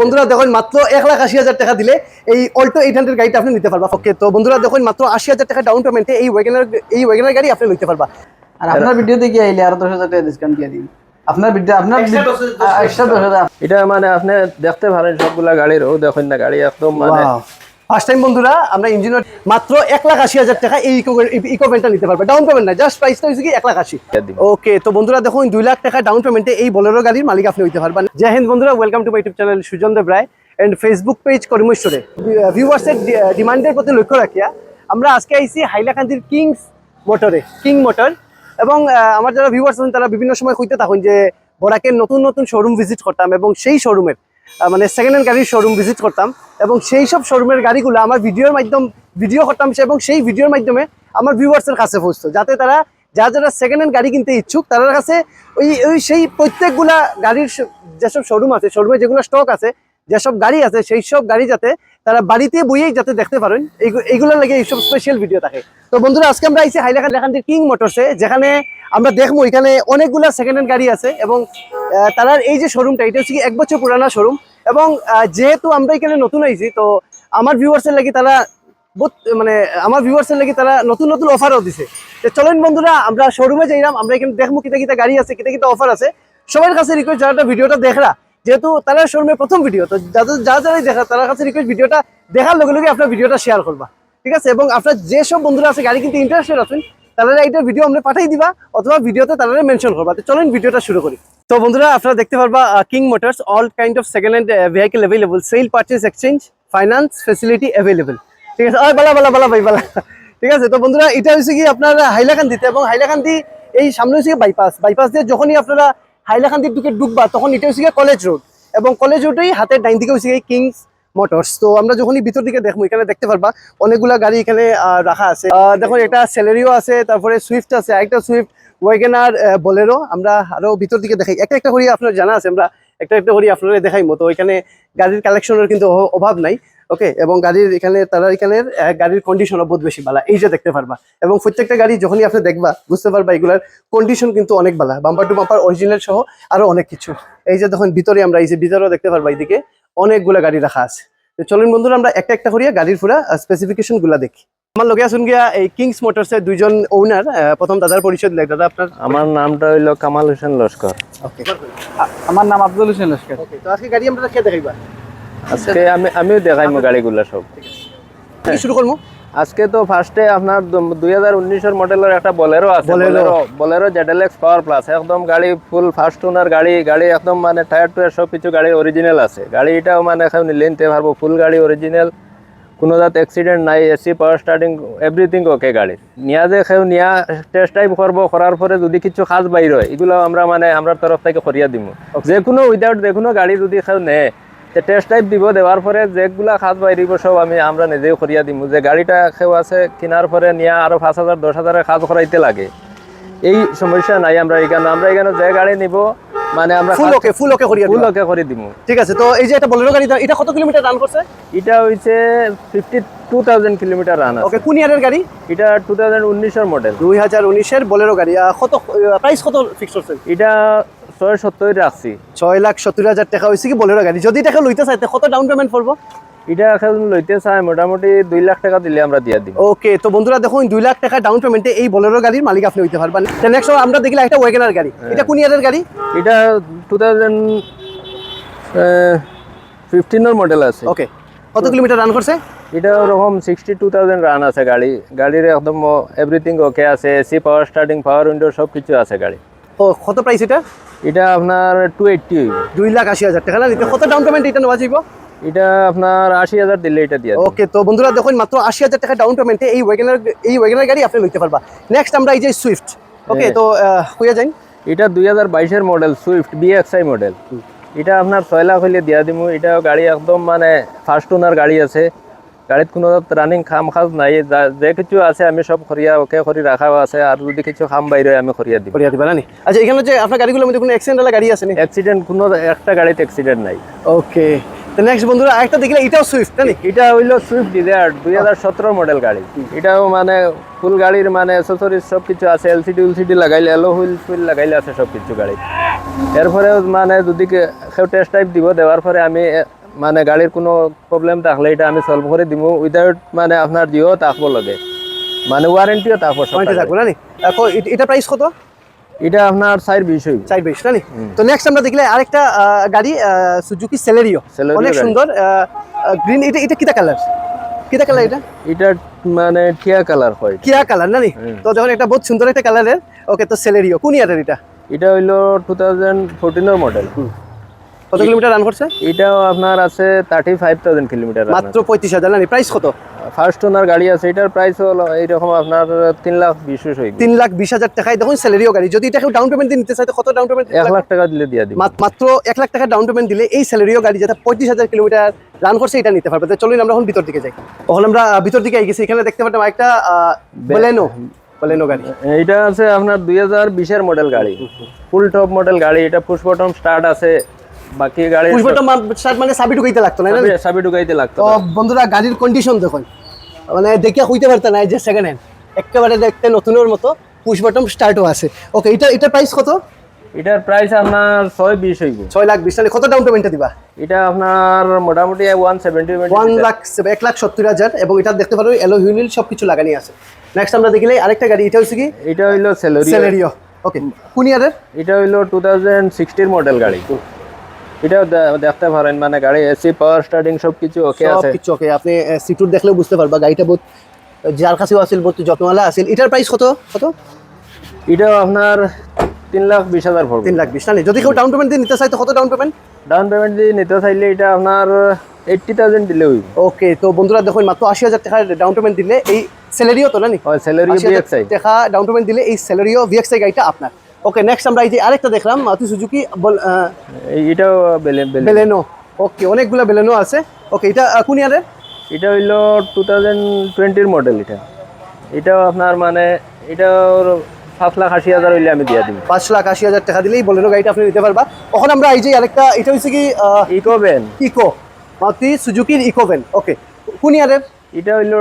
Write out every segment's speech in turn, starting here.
বন্ধুরা দেখুন মাত্র এক লাখ আশি হাজার টাকা দিলে এই অল্টো এইট হান্ড্রেড গাড়িটা আপনি নিতে পারবা। ওকে তো বন্ধুরা দেখুন মাত্র আশি হাজার টাকা ডাউন পেমেন্টে এই ওয়েগনার এই ওয়েগনার গাড়ি আপনি নিতে পারবা। আর আপনার ভিডিও দেখে আইলে আরও দশ হাজার টাকা ডিসকাউন্ট দিয়ে দিন। আপনার ভিডিও আপনার এটা মানে আপনি দেখতে পারেন সবগুলা গাড়ির ও দেখেন না গাড়ি একদম মানে ফার্স্ট টাইম বন্ধুরা আমরা ইঞ্জিনিয়ার মাত্র এক লাখ আশি হাজার টাকা এই ইকো ভ্যানটা নিতে পারবে। ডাউন পেমেন্ট না জাস্ট প্রাইসটা হচ্ছে কি এক লাখ আশি। ওকে তো বন্ধুরা দেখুন দুই লাখ টাকা ডাউন পেমেন্টে এই বোলেরো গাড়ির মালিক আপনি হইতে পারবেন। জয় হিন্দ বন্ধুরা welcome to my YouTube channel Sujan Deb Roy and Facebook page কর্মেশ্বরে। ভিউয়ার্সের ডিমান্ডের প্রতি লক্ষ্য রাখিয়া আমরা আজকে আইছি হাইলাকান্দির কিংস মোটরে কিং মোটর এবং আমার যারা ভিউয়ার্স আছেন তারা বিভিন্ন সময় কইতে থাকুন যে বরাকের নতুন নতুন শোরুম ভিজিট করতাম এবং সেই শোরুমের মানে সেকেন্ড হ্যান্ড গাড়ির শোরুম ভিজিট করতাম এবং সেই সব শোরুমের গাড়িগুলো আমার ভিডিওর মাধ্যম ভিডিও করতাম এবং সেই ভিডিওর মাধ্যমে আমার ভিউয়ার্সের কাছে পৌঁছতো, যাতে তারা যারা যারা সেকেন্ড হ্যান্ড গাড়ি কিনতে ইচ্ছুক তাদের কাছে ওই ওই সেই প্রত্যেকগুলা গাড়ির যেসব শোরুম আছে শোরুমে যেগুলো স্টক আছে, যেসব গাড়ি আছে, সেই সব গাড়ি যাতে তারা বাড়িতে বইয়েই যাতে দেখতে পারেন এইগু- এইগুলোর লাগে এইসব স্পেশাল ভিডিও থাকে। তো বন্ধুরা, আজকে আমরা আইসি হাইলাকান লেখান্তির কিং মোটরসে যেখানে আমরা দেখব এখানে অনেকগুলা সেকেন্ড হ্যান্ড গাড়ি আছে এবং তারার এই যে শোরুমটা এটা হচ্ছে কি এক বছর পুরানা শোরুম এবং যেহেতু আমরা এখানে নতুন আইছি, তো আমার ভিউয়ার্সের লাগি তারা মানে আমার ভিউয়ার্সের লাগি তারা নতুন নতুন অফারও দিছে। চলেন বন্ধুরা, আমরা শোরুমে যাইলাম আমরা এখানে দেখব কিতা কিতা গাড়ি আছে, কিতা কিতা অফার আছে। সবার কাছে রিকোয়েস্ট যারা ভিডিওটা দেখরা, যেহেতু তারা শোরুমের প্রথম ভিডিও তো যাদের যারা যারাই দেখা তার কাছে রিকোয়েস্ট ভিডিওটা দেখার লগে লগে আপনার ভিডিওটা শেয়ার করবা। ঠিক আছে? এবং আপনার যেসব বন্ধুরা আছে, গাড়ি কিন্তু ইন্টারেস্টেড আছেন তারা এইটা ভিডিও আমরা পাঠাই দিবা, অথবা ভিডিওতে তারা মেনশন করবা। তো চলেন ভিডিওটা শুরু করি। তো বন্ধুরা, আপনারা দেখতে পারবা King Motors all kind of second hand vehicle available sale purchase exchange finance facility available ঠিক আছে? ওই, বালা বালা বালা ভাই বালা। ঠিক আছে? তো বন্ধুরা, এটা হচ্ছে কি আপনার হাইলাকান্দিতে, এবং হাইলাকান্দি, এই সামনে হচ্ছে বাইপাস বাইপাস দিয়ে যখনই আপনারা হাইলাকান্দির দিকে ডুববা তখন এটা হচ্ছে কলেজ রোড এবং কলেজ রোডেই হাতের ডাইন দিকে হচ্ছে কিংস মোটরস তো আমরা যখনই ভিতর দিকে দেখব, এখানে দেখতে পারবা অনেকগুলা গাড়ি এখানে রাখা আছে। দেখুন একটা স্যালারিও আছে, তারপরে সুইফট আছে একটা সুইফট ওয়েগেনার বলেরও আমরা আরও ভিতর দিকে দেখাই। একটা একটা করি আপনার জানা আছে, আমরা একটা একটা করি আপনারা দেখাই মতো এখানে গাড়ির কালেকশনের কিন্তু অভাব নাই। ওকে এবং গাড়ির এখানে তারা এখানে গাড়ির কন্ডিশনও বহুত বেশি ভালো এই যে দেখতে পারবা। এবং প্রত্যেকটা গাড়ি যখনই আপনি দেখবা বুঝতে পারবা এগুলার কন্ডিশন কিন্তু অনেক ভালো বাম্পার টু বাম্পার অরিজিনাল সহ আরও অনেক কিছু। এই যে দেখুন ভিতরে আমরা এই যে ভিতরেও দেখতে পারবা এইদিকে অনেকগুলা গাড়ি রাখা আছে। তো চলুন বন্ধুরা আমরা একটা একটা করিয়া গাড়ির পুরা স্পেসিফিকেশনগুলা দেখি। আমার লগে আসুন গিয়া এই কিংস মোটরস এর দুইজন ওনার প্রথম দাদার পরিচয় দিলে। দাদা আপনার আমার নামটা হইল কামাল হোসেন লস্কর। ওকে আমার নাম আব্দুল হোসেন লস্কর। ওকে তো আজকে গাড়ি আমরা খেয়ে দেখাইবা? আজকে আমি আমিও দেখাইমু গাড়িগুলা সব। কি শুরু করব আজকে তো ফার্স্টে আপনার দুই হাজার উনিশের মডেলের একটা বলেরো আছে। Bolero. Bolero ZLX power plus. একদম গাড়ি ফুল ফার্স্ট ওনার গাড়ি গাড়ি একদম মানে টায়ার টুয়ার সব কিছু গাড়ি অরিজিনাল আছে। গাড়ি এটাও মানে এখন নিতে পারব ফুল গাড়ি অরিজিনাল কোনো যাতে অ্যাক্সিডেন্ট নাই AC power starting everything okay গাড়ি। নিয়া যে খেউ নিয়া টেস্ট টাইপ করব করার পরে যদি কিছু খাস বাইর হয় এগুলো আমরা মানে আমরা তরফ থেকে করিয়া দিব যে কোনো উইদাউট যে কোনো গাড়ি যদি খেউ নেয় টেস্ট টাইপ দিব দেওয়ার পরে যেগুলা খাত বাইরিব সব আমি আমরা নিজেও করিয়া দিব যে গাড়িটা খেউ আছে কেনার পরে নিয়া আরও পাঁচ হাজার দশ হাজারের খাত করাইতে লাগে। এই সমস্যা নাই আমরা এখানে আমরা এখানে যে গাড়ি নিব মানে আমরা ফুল ওকে ফুল ওকে করিয়া ফুল ওকে করে দিব ঠিক আছে তো এই যে একটা বলেরো গাড়ি এটা কত কিলোমিটার রান করছে? এটা হইছে fifty two thousand kilometre run আছে। ওকে কোন ইয়ারের গাড়ি? এটা টু থাউজেন্ড উনিশের মডেল দুই হাজার উনিশের বলেরো গাড়ি। কত প্রাইস কত ফিক্স করছেন এটা ছয় সত্তর রাখছি ছয় লাখ সত্তর হাজার টাকা হয়েছে কি? বলেরো গাড়ি। যদি টাকা লইতে চাইতে কত ডাউন পেমেন্ট করব এটা এখন লইতে চাই মোটামুটি দুই লাখ টাকা দিলে আমরা দিয়া দিব ওকে তো বন্ধুরা দেখুন দুই লাখ টাকা ডাউন পেমেন্টে এই বলেরো গাড়ির মালিক আপনি হইতে পারবেন। নেক্সট আমরা দেখলাম একটা ওয়েগেনার গাড়ি। এটা কোন ইয়ারের গাড়ি? এটা টু থাউজেন্ড ফিফটিনের মডেল আছে। ওকে কত কিলোমিটার রান করছে? এটা ওরকম সিক্সটি টু থাউজেন্ড রান আছে গাড়ি। গাড়ির একদম এভরিথিং ওকে আছে AC power starting power window সব কিছু আছে গাড়ি কত প্রাইস এটা? এটা আপনার টু এইটটি দুই লাখ আশি হাজার টাকা না কত ডাউন পেমেন্ট এটা নেওয়া যাইব? এটা আপনার আশি হাজার দিলে এটা দিয়া। ওকে তো বন্ধুরা দেখুন মাত্র আশি হাজার টাকা ডাউন পেমেন্টে এই ওয়েগেনার এই ওয়েগেনার গাড়ি আপনি লইতে পারবা। নেক্সট আমরা এই যে সুইফট ওকে হ্যাঁ। তো হইয়া যাই। এটা দুই হাজার বাইশের মডেল সুইফট বিএক্সআই মডেল এটা আপনার ছয় লাখ হইলে দিয়া দিব এটা গাড়ি একদম মানে ফার্স্ট ওনার গাড়ি আছে। গাড়িত কোনো রানিং খাম খাজ নাই যে কিছু আছে আমি সব খরিয়া ওকে করি রাখাও আছে আর যদি কিছু খাম বাইরে আমি খরিয়া দিব করিয়া দিবা না নি? আচ্ছা এখানে যে আপনার গাড়িগুলোর মধ্যে কোনো অ্যাক্সিডেন্ট গাড়ি আছে নি? অ্যাক্সিডেন্ট কোনো একটা গাড়িতে অ্যাক্সিডেন্ট নাই। ওকে তো নেক্সট বন্ধুরা আরেকটা দেখলে এটাও সুইফট না নি? এটা হইল সুইফট ডিজায়ার দুই হাজার সতেরো মডেল গাড়ি। এটাও মানে ফুল গাড়ির মানে অ্যাসেসরিজ সব কিছু আছে এলসিডি উলসিডি লাগাইলে এলো হুইল ফুইল লাগাইলে আছে সব কিছু গাড়ি এরপরে মানে যদি কেউ টেস্ট টাইপ দিব দেওয়ার পরে আমি মানে গাড়ির কোনো প্রবলেম থাকলে এটা আমি সলভ করে দিব উইদাউট মানে আপনার জিও থাকব লগে। মানে ওয়ারেন্টিও থাকব সব থাকব না এখন এটা প্রাইস কত? এটা আপনার সাইড বিষয় চার বেশ না তো নেক্সট আমরা দেখলে আরেকটা গাড়ি সুজুকি সেলেরিও অনেক। সুন্দর গ্রিন এটা এটা কিটা কালার কিটা কালার এটা? এটা মানে টিয়া কালার হয়। কিয়া কালার না নি? তো যখন একটা বহুত সুন্দর একটা কালারের ওকে তো সেলেরিও কোন ইয়ারের এটা? এটা হইল টু থাউজেন্ড ফোরটিনের মডেল কত কিলোমিটার রান করছে? এটাও আপনার আছে থার্টি ফাইভ থাউজেন্ড কিলোমিটার মাত্র পঁয়ত্রিশ হাজার না প্রাইস কত? ফার্স্ট ওনার গাড়ি আছে এটার প্রাইস হলো এইরকম আপনার তিন লাখ বিশ হইবে তিন লাখ বিশ হাজার টাকায় দেখুন সেলেরিও গাড়ি। যদি এটা কেউ ডাউন পেমেন্ট নিতে চাই কত ডাউন পেমেন্ট এক লাখ টাকা দিলে দিয়ে দিবে। মাত্র এক লাখ টাকা ডাউন পেমেন্ট দিলে এই স্যালারিও গাড়ি যেটা পঁয়ত্রিশ হাজার কিলোমিটার রান করছে এটা নিতে পারবে। চলুন আমরা এখন ভিতর দিকে যাই। তখন আমরা ভিতর দিকে গেছি এখানে দেখতে পারতাম একটা বলেনো বলেনো গাড়ি। এটা আছে আপনার দুই হাজার বিশের মডেল গাড়ি। ফুল টপ মডেল গাড়ি। এটা পুশ বটম স্টার্ট আছে। বাকি গাড়ি পুষ্পটা স্টার্ট মানে সাবি ঢুকাইতে লাগতো না সাবি ঢুকাইতে লাগতো। তো বন্ধুরা গাড়ির কন্ডিশন দেখুন। মানে দেখে হইতে পারতো না যে সেকেন্ড হ্যান্ড একেবারে দেখতে নতুনের মতো পুশ বটম স্টার্টও আছে। ওকে এটা এটা প্রাইস কত? এটার প্রাইস আপনার ছয় বিশ হইব। ছয় লাখ বিশ। তাহলে কত ডাউন পেমেন্টটা দিবা? এটা আপনার মোটামুটি ওয়ান সেভেন্টি ওয়ান লাখ এক লাখ সত্তর হাজার এবং এটা দেখতে পারো এলো হুইল সব কিছু লাগানি আছে। নেক্সট আমরা দেখলে আরেকটা গাড়ি এটা হচ্ছে কি? এটা হইল সেলোরি সেলেরিও ওকে কোন ইয়ারের এটা হইল টু থাউজেন্ড সিক্সটির মডেল গাড়ি। এটাও দেখতে পারেন মানে গাড়ি এসি পাওয়ার স্টার্টিং সব কিছু ওকে সব আছে কিছু ওকে আপনি সিটুর দেখলেও বুঝতে পারবা গাড়িটা বহুত যার কাছেও আছিল বহুত যত্নওয়ালা আছিল। এটার প্রাইস কত? কত? এটাও আপনার তিন লাখ বিশ হাজার পড়বে। তিন লাখ বিশ না? যদি কেউ ডাউন পেমেন্ট দিয়ে নিতে চাই তো কত ডাউন পেমেন্ট ডাউন পেমেন্ট দিয়ে নিতে চাইলে এটা আপনার এইট্টি থাউজেন্ড দিলে হইব। ওকে তো বন্ধুরা দেখুন মাত্র আশি হাজার টাকা ডাউন পেমেন্ট দিলে এই স্যালারিও তো না নি? স্যালারি আশি হাজার টাকা ডাউন পেমেন্ট দিলে এই স্যালারিও ভিএক্সআই গাড়িটা আপনার। ওকে নেক্সট আমরা এই যে আরেকটা দেখলাম মাতু সুজুকি এটাও বেলে বেলে বেলেনো ওকে অনেকগুলো বেলেনো আছে। ওকে এটা কোন ইয়ারের এটা হইল টু থাউজেন্ড টোয়েন্টির মডেল এটা। এটাও আপনার মানে এটাও পাঁচ লাখ আশি হাজার হইলে আমি দিয়ে দিব। পাঁচ লাখ আশি হাজার টাকা দিলেই বলেনো গাড়িটা আপনি নিতে পারবা। তখন আমরা এই যে আরেকটা এটা হচ্ছে কি ইকো ভ্যান ইকো মারুতি সুজুকির ইকো ভ্যান ওকে কোন ইয়ারের এটা হইল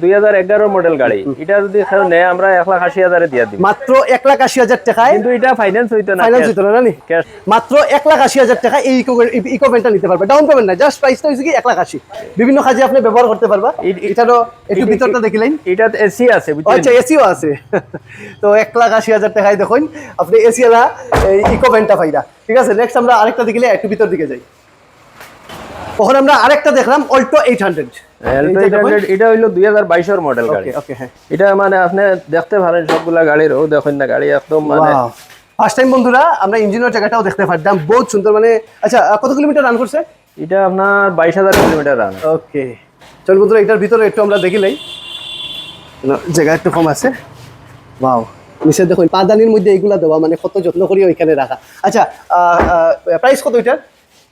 দুই হাজার এগারো মডেল গাড়ি। এটা যদি নেয় আমরা এক লাখ আশি হাজারে দিয়ে দিব। মাত্র এক লাখ আশি হাজার টাকায় কিন্তু এটা ফাইন্যান্স হইতো না ফাইন্যান্স হইতো না জানি ক্যাশ মাত্র এক লাখ আশি হাজার টাকা এই ইকো ইকো নিতে পারবে। ডাউন পেমেন্ট না জাস্ট প্রাইসটা হচ্ছে কি এক লাখ আশি। বিভিন্ন কাজে আপনি ব্যবহার করতে পারবা। এটারও একটু ভিতরটা দেখিলেন এটা এসি আছে আচ্ছা এসিও আছে। তো এক লাখ আশি হাজার টাকায় দেখুন আপনি এসি এলা ইকো ভ্যানটা পাইরা। ঠিক আছে নেক্সট আমরা আরেকটা দিকে একটু ভিতর দিকে যাই। তখন আমরা আরেকটা দেখলাম অল্টো এইট হান্ড্রেড Alto 800 এটা হইল দুই হাজার বাইশের মডেল গাড়ি। ওকে ওকে হ্যাঁ। এটা মানে আপনি দেখতে পারেন সবগুলা গাড়ির ও দেখেন না গাড়ি একদম মানে ফার্স্ট টাইম বন্ধুরা আমরা ইঞ্জিনের জায়গাটাও দেখতে পারতাম। বহুত সুন্দর মানে আচ্ছা কত কিলোমিটার রান করছে? এটা আপনার বাইশ হাজার কিলোমিটার রান ওকে চল বন্ধুরা এটার ভিতরে একটু আমরা দেখিলাই জায়গা একটু কম আছে। নিচে দেখুন পাদানির মধ্যে এইগুলা দেওয়া মানে কত যত্ন করি ওইখানে রাখা। আচ্ছা প্রাইস কত এটার?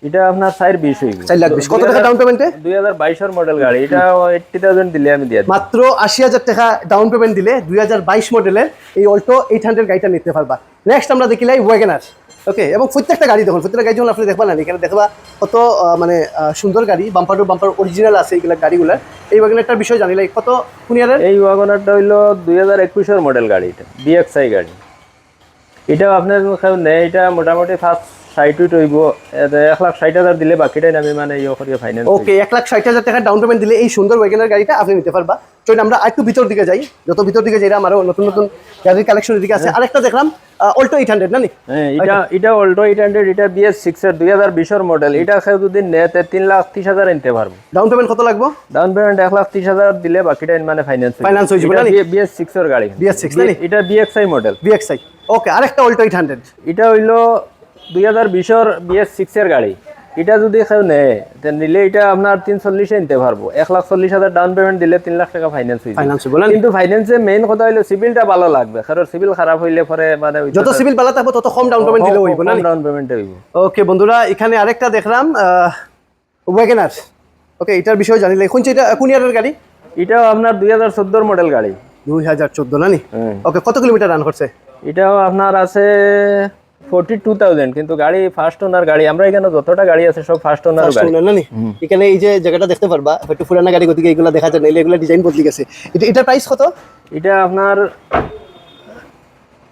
এটা আপনার সাইড বিশ হইবে চার লাখ বিশ কত টাকা ডাউন পেমেন্টে দুই হাজার বাইশের মডেল গাড়ি। এটা এইটটি থাউজেন্ড দিলে আমি দিয়ে মাত্র আশি হাজার টাকা ডাউন পেমেন্ট দিলে দুই হাজার বাইশ মডেলের এই অল্টো এইট হান্ড্রেড গাড়িটা নিতে পারবা। নেক্সট আমরা দেখিলাই ওয়াগনার ওকে এবং প্রত্যেকটা গাড়ি দেখুন প্রত্যেকটা গাড়ি যখন আপনি দেখবা না এখানে দেখবা কত মানে সুন্দর গাড়ি বাম্পার টু বাম্পার অরিজিনাল আছে এইগুলা গাড়িগুলার। এই ওয়াগনারটার বিষয় জানিলাই কত কোন ইয়ারের এই ওয়াগনারটা হইল দুই হাজার একুশের মডেল গাড়ি এটা বিএক্সআই গাড়ি। এটাও আপনার নেই এটা মোটামুটি ফার্স্ট ষাট উইট হইব এক লাখ ষাট হাজার দিলে বাকিটাই আমি মানে ইয়ে করিয়ে ফাইন্যান্স ওকে এক লাখ ষাট হাজার টাকা ডাউন পেমেন্ট দিলে এই সুন্দর ওয়াগনার গাড়িটা আপনি নিতে পারবা। চলুন আমরা একটু ভিতর দিকে যাই। যত ভিতর দিকে যাই আরও নতুন নতুন গাড়ির কালেকশন আছে আরেকটা দেখলাম অল্টো না হ্যাঁ এটা এটা অল্টো এইট হান্ড্রেড এটা বিএস সিক্স এর মডেল এটা কেউ যদি নেয় তিন লাখ ত্রিশ হাজার নিতে পারব। ডাউন পেমেন্ট কত লাগবে? ডাউন পেমেন্ট এক লাখ ত্রিশ হাজার দিলে বাকিটা মানে ফাইন্যান্স Finance হয়ে যাবে, না নি? বিএস সিক্স এর গাড়ি। BS6 না? এটা বিএক্সআই মডেল বিএক্সআই ওকে আরেকটা অল্টো এইট হান্ড্রেড এটা হইল দুই হাজার বিশের বিএস সিক্স এর গাড়ি। এটা যদি কেউ নেয় নিলে এটা আপনার তিন চল্লিশে নিতে পারব। এক লাখ চল্লিশ হাজার ডাউন পেমেন্ট দিলে তিন লাখ টাকা ফাইন্যান্স হয়ে যাবে কিন্তু ফাইন্যান্সে মেইন কথা হইল সিভিলটা ভালো লাগবে। কারণ সিভিল খারাপ হইলে পরে মানে যত সিভিল পালা থাকবে তত কম ডাউন পেমেন্ট দিলে হইব না ডাউন পেমেন্টে হইব। ওকে বন্ধুরা এখানে আরেকটা দেখলাম ওয়াগনার ওকে এটার বিষয়ে জানিলে কোন এটা কোন ইয়ারের গাড়ি? এটাও আপনার দুই হাজার চোদ্দোর মডেল গাড়ি। দুই হাজার চোদ্দ না নি? ওকে কত কিলোমিটার রান করছে? এটাও আপনার আছে ফোরটি টু থাউজেন্ড কিন্তু গাড়ি ফার্স্ট ওনার গাড়ি আমরা এখানে যতটা গাড়ি আছে সব ফার্স্ট ওনার গাড়ি। এখানে এই যে জায়গাটা দেখতে পারবা একটু পুরানা গাড়ি গতিকে এগুলো দেখা যায় না এগুলো ডিজাইন বদলে গেছে। এটা প্রাইস কত? এটা আপনার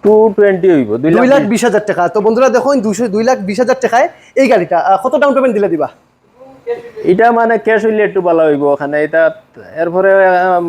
টু টোয়েন্টি হইব দুই দুই লাখ লাখ বিশ হাজার টাকা। তো বন্ধুরা দেখুন দুশো দুই লাখ বিশ হাজার টাকায় এই গাড়িটা। কত ডাউন পেমেন্ট দিলে দিবা? এটা মানে ক্যাশ হইলে একটু ভালো হইব ওখানে। এটা এরপরে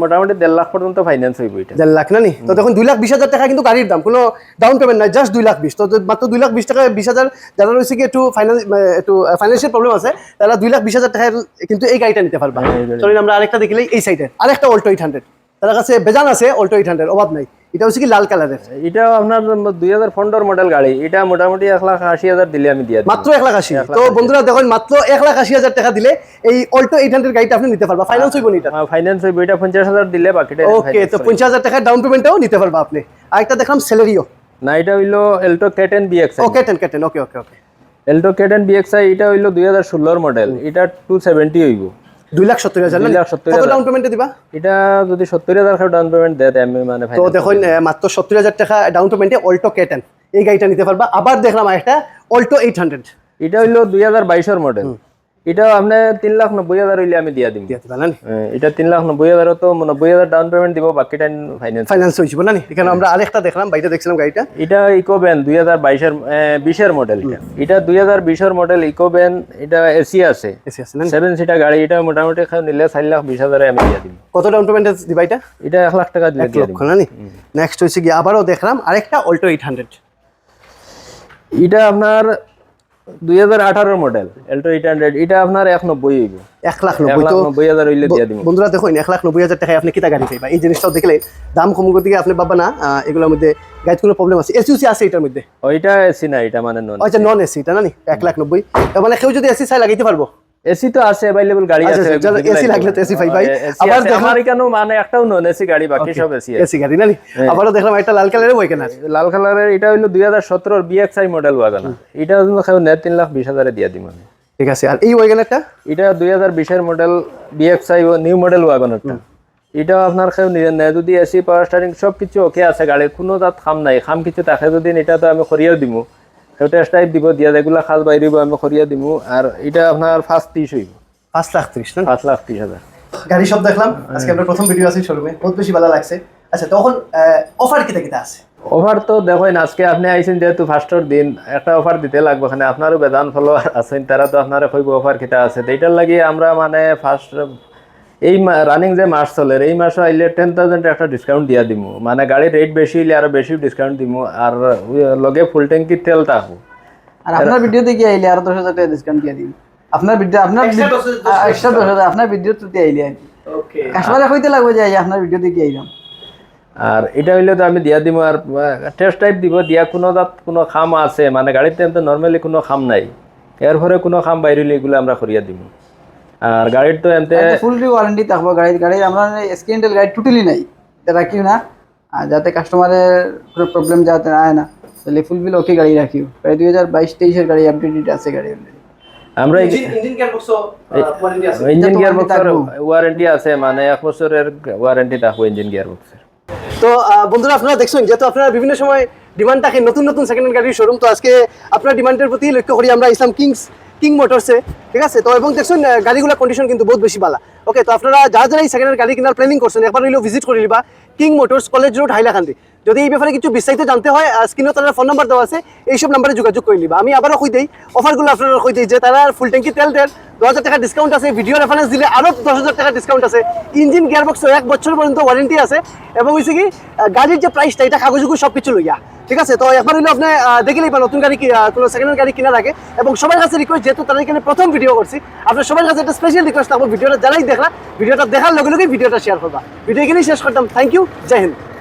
মোটামুটি দেড় লাখ পর্যন্ত ফাইন্যান্স হইব এটা। দেড় লাখ না নি? তো দেখুন দুই লাখ বিশ হাজার টাকা কিন্তু গাড়ির দাম কোনো ডাউন পেমেন্ট নাই জাস্ট দুই লাখ বিশ। তো মাত্র দুই লাখ বিশ টাকা বিশ হাজার যারা রয়েছে কি একটু ফাইন্যান্স একটু ফাইন্যান্সিয়াল প্রবলেম আছে তারা দুই লাখ বিশ হাজার টাকায় কিন্তু এই গাড়িটা নিতে পারবা। হ্যাঁ, চলুন আমরা আরেকটা দেখিলে এই সাইডে আরেকটা অল্টো এইট হান্ড্রেড তার কাছে বেজান আছে অল্টো এইট হান্ড্রেড অভাব নাই। এটা হচ্ছে কি লাল কালারের। এটা আপনার দুই হাজার পনেরো মডেল গাড়ি। এটা মোটামুটি এক লাখ আশি হাজার দিলে আমি দিয়ে মাত্র এক লাখ আশি। তো বন্ধুরা দেখুন মাত্র এক লাখ আশি হাজার টাকা দিলে এই অল্টো এইট হান্ড্রেড গাড়িটা আপনি নিতে পারবা। ফাইন্যান্স হইব না এটা। ফাইন্যান্স হইব। এটা পঞ্চাশ হাজার দিলে বাকিটা ওকে তো। পঞ্চাশ হাজার টাকা ডাউন পেমেন্টটাও নিতে পারবা আপনি। আরেকটা দেখলাম স্যালারিও না এটা হইল Alto K ten VX okay ten K ten okay okay okay Alto K ten VXI এটা হইল দুই হাজার ষোলোর মডেল এটা টু সেভেন্টি হইব। দুই লাখ সত্তর হাজার না? দুই কত ডাউন পেমেন্টে দিবা? এটা যদি সত্তর হাজার ডাউন পেমেন্ট দেয় আমি মানে তো finance দেখুন মাত্র সত্তর হাজার টাকা ডাউন পেমেন্টে অল্টো কেটেন এই গাড়িটা নিতে পারবা। আবার দেখলাম একটা অল্টো এইট হান্ড্রেড এটা হইল দুই হাজার বাইশের মডেল এটা আপনি তিন লাখ নব্বই হাজার হইলে আমি দিয়া দিম। এটা তিন লাখ নব্বই হাজার তো নব্বই হাজার ডাউন পেমেন্ট দিব বাকিটা ফাইন্যান্স ফাইন্যান্স হয়েছিল না? এখানে আমরা আরেকটা দেখলাম বাইরে দেখছিলাম গাড়িটা। এটা ইকোবেন দুই হাজার বাইশের বিশের মডেল এটা। দুই হাজার বিশের মডেল ইকোবেন এটা এসি আছে? সেভেন সিটার গাড়ি এটা মোটামুটি নিলে চার লাখ বিশ হাজারে আমি দিয়ে দিম। কত ডাউন পেমেন্টে দিবা এটা? এটা এক লাখ টাকা দিলে দিম। নেক্সট হচ্ছে গিয়ে আবারও দেখলাম আরেকটা অল্টো এইট হান্ড্রেড এটা আপনার দুই হাজার আঠারোর মডেল এলটো এইট হান্ড্রেড এটা আপনার এক নব্বই হইব। এক লাখ নব্বই হাজার হইলে দিয়ে দিব বন্ধুরা দেখুন এক লাখ নব্বই হাজার টাকায় আপনি কিতা গাড়ি পাইবা? এই জিনিসটাও দেখলে দাম কম করতে গিয়ে আপনি পাবা না। এগুলোর মধ্যে কোনো প্রবলেম আছে? এসি উসি আছে এটার মধ্যে? ওইটা এসি না এটা মানে নন আচ্ছা নন এসি এটা না এক লাখ নব্বই। মানে কেউ যদি এসি চাই লাগাইতে পারব? এসি তো আছে অ্যাভেলেবল গাড়ি আছে চলো, লাগলে তো AC পাই ভাই। আবার আবার দেখো- আমার এখানেও মানে একটাও নন এসি গাড়ি বাকি সব এসি এসি গাড়ি না নি আবারও দেখলাম একটা লাল কালারের ওইখানে আছে লাল কালারের এটা দুই হাজার সতেরোর বিএক্সআই মডেল ওয়াগানা এটা হলো খাও নেট তিন লাখ বিশ হাজারে দিয়া দিব আমি। ঠিক আছে আর এই ওইখানেরটা এটা দুই হাজার বিশের মডেল বিএক্সআই নিউ মডেল ওয়াগনারটা এটা আপনার খেয়ে নিয়ে নেয় যদি এসি পাওয়ার স্টারিং সব কিছু ওকে আছে গাড়ির কোনো তাত খাম নাই। খাম কিছু থাকে যদি এটা তো আমি খরিয়াও দিব সেটা টেস্ট টাইপ দিব দিয়া যেগুলা বাইরিব আমি আর এটা আপনার ফার্স্ট ত্রিশ হইব পাঁচ লাখ ত্রিশ না? পাঁচ লাখ ত্রিশ হাজার গাড়ি সব দেখলাম। আজকে আমরা প্রথম ভিডিও আছে শোরুমে বহুত বেশি ভালো লাগছে। আচ্ছা তখন অফার কিতা কিতা আছে? অফার তো দেখেন আজকে আপনি আইছেন যেহেতু ফার্স্টর দিন একটা অফার দিতে লাগবে এখানে আপনারও বেদান ফলোয়ার আছেন তারা তো আপনারা কইব অফার আছে। তো এটার লাগি আমরা মানে ফার্স্ট এই রানিং যে মাস চলে এই মাসে আইলে টেন থাউজেন্ড একটা ডিসকাউন্ট দিয়া দিব মানে গাড়ির রেট বেশি হইলে আরও বেশি ডিসকাউন্ট দিব আর লগে ফুল ট্যাঙ্কির তেল থাকব আর আপনার ভিডিও দেখে আইলে আরও দশ হাজার টাকা ডিসকাউন্ট দিয়ে দিন আপনার ভিডিও আপনার Extra দশ হাজার- এক্সট্রা দশ হাজার আপনার ভিডিও তো আইলে আর কি। কাস্টমারে কইতে লাগবে যে আপনার ভিডিও দেখে আইলাম। আর এটা হইলে তো আমি দিয়া দিব আর টেস্ট টাইপ দিব দিয়া কোনো তাত কোনো খাম আছে। মানে গাড়িতে তো নর্মালি কোনো খাম নাই। এর ফলে কোনো খাম বাইরে হইলে এগুলো আমরা করিয়া দিব আর গাড়ির তো এমতে ফুল ওয়ারেন্টি থাকব গাড়ির গাড়ির আমরা স্ক্যান্ডেল গাড়ি টোটালি নাই। এটা রাখিও না। আর যাতে কাস্টমারের কোনো প্রবলেম যাতে আয় না তাহলে ফুল বিল ওকে গাড়ি রাখিও। গাড়ি দুই হাজার বাইশ তেইশের গাড়ি আপডেটেড আছে গাড়ি। আমরা ইঞ্জিন গিয়ার বক্সের ওয়ারেন্টি আছে। মানে এক বছরের ওয়ারেন্টি থাকব ইঞ্জিন গিয়ার বক্সের তো বন্ধুরা আপনারা দেখছেন যেহেতু আপনারা বিভিন্ন সময় ডিমান্ড থাকে নতুন নতুন সেকেন্ড হ্যান্ড গাড়ির শোরুম তো আজকে আপনার ডিমান্ডের প্রতি লক্ষ্য করি আমরা ইসলাম কিংস কিং মোটরসে ঠিক আছে? তো এবং দেখছেন গাড়িগুলোর কন্ডিশন কিন্তু বহুত বেশি ভালো ওকে তো আপনারা যারা যারা এই সেকেন্ড হ্যান্ড গাড়ি কেনার প্ল্যানিং করছেন, একবার হইলেও ভিজিট করে নিবা King Motors college road Hailakandi. যদি এই ব্যাপারে কিছু বিস্তারিত জানতে হয় স্ক্রিনে তাদের ফোন নাম্বার দেওয়া আছে, এইসব নাম্বারে যোগাযোগ করে নিবা। আমি আবারও কই দেই অফারগুলো আপনারা কই দিই যে তারা ফুল ট্যাঙ্কি তেল দেন, দশ হাজার টাকা ডিসকাউন্ট আছে ভিডিও রেফারেন্স দিলে আরও দশ হাজার টাকা ডিসকাউন্ট আছে। ইঞ্জিন গিয়ারবক্স এক বছর পর্যন্ত ওয়ারেন্টি আছে এবং হচ্ছে কি গাড়ির যে প্রাইসটা এটা কাগজগুলো সব কিছু লইয়া। ঠিক আছে? তো একবার হইলে আপনি দেখে নিবা নতুন গাড়ি কোনো সেকেন্ড হ্যান্ড গাড়ি কেনার আগে। এবং সবার কাছে রিকোয়েস্ট যেহেতু তারা এখানে প্রথম ভিডিও করছি, আপনার সবার কাছে একটা স্পেশাল রিকোয়েস্ট থাকব ভিডিওটা যারাই দেখলা ভিডিওটা দেখার লগে লগে ভিডিওটা শেয়ার করবা। ভিডিও এখানেই শেষ করতাম। থ্যাংক ইউ জয় হিন্দ।